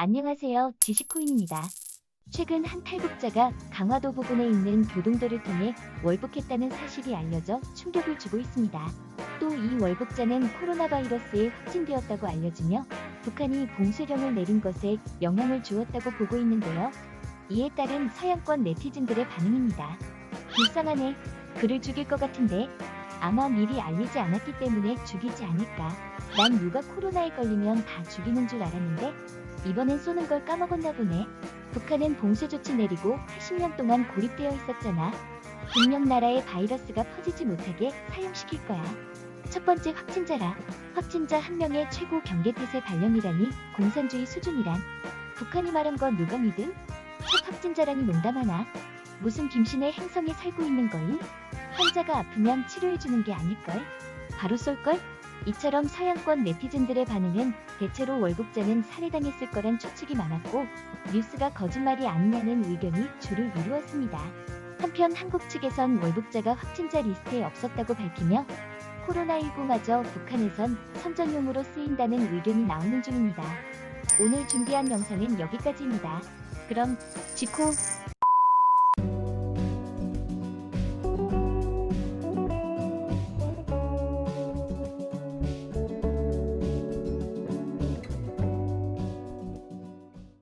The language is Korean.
안녕하세요. 지식코인입니다. 최근 한 탈북자가 강화도 부근에 있는 교동도를 통해 월북했다는 사실이 알려져 충격을 주고 있습니다. 또 이 월북자는 코로나 바이러스에 확진되었다고 알려지며 북한이 봉쇄령을 내린 것에 영향을 주었다고 보고 있는데요. 이에 따른 서양권 네티즌들의 반응입니다. 불쌍하네. 그를 죽일 것 같은데 아마 미리 알리지 않았기 때문에 죽이지 않을까. 난 누가 코로나에 걸리면 다 죽이는 줄 알았는데 이번엔 쏘는 걸 까먹었나 보네. 북한은 봉쇄 조치 내리고 80년 동안 고립되어 있었잖아. 분명 나라의 바이러스가 퍼지지 못하게 사용시킬 거야. 첫 번째 확진자라. 확진자 한 명의 최고 경계태세 발령이라니 공산주의 수준이란. 북한이 말한 거 누가 믿음? 첫 확진자라니 농담하나? 무슨 김신의 행성에 살고 있는 거임? 환자가 아프면 치료해주는 게 아닐걸? 바로 쏠걸? 이처럼 서양권 네티즌들의 반응은 대체로 월북자는 살해당했을 거란 추측이 많았고 뉴스가 거짓말이 아니냐는 의견이 주를 이루었습니다. 한편 한국 측에선 월북자가 확진자 리스트에 없었다고 밝히며 코로나19마저 북한에선 선전용으로 쓰인다는 의견이 나오는 중입니다. 오늘 준비한 영상은 여기까지입니다. 그럼 지코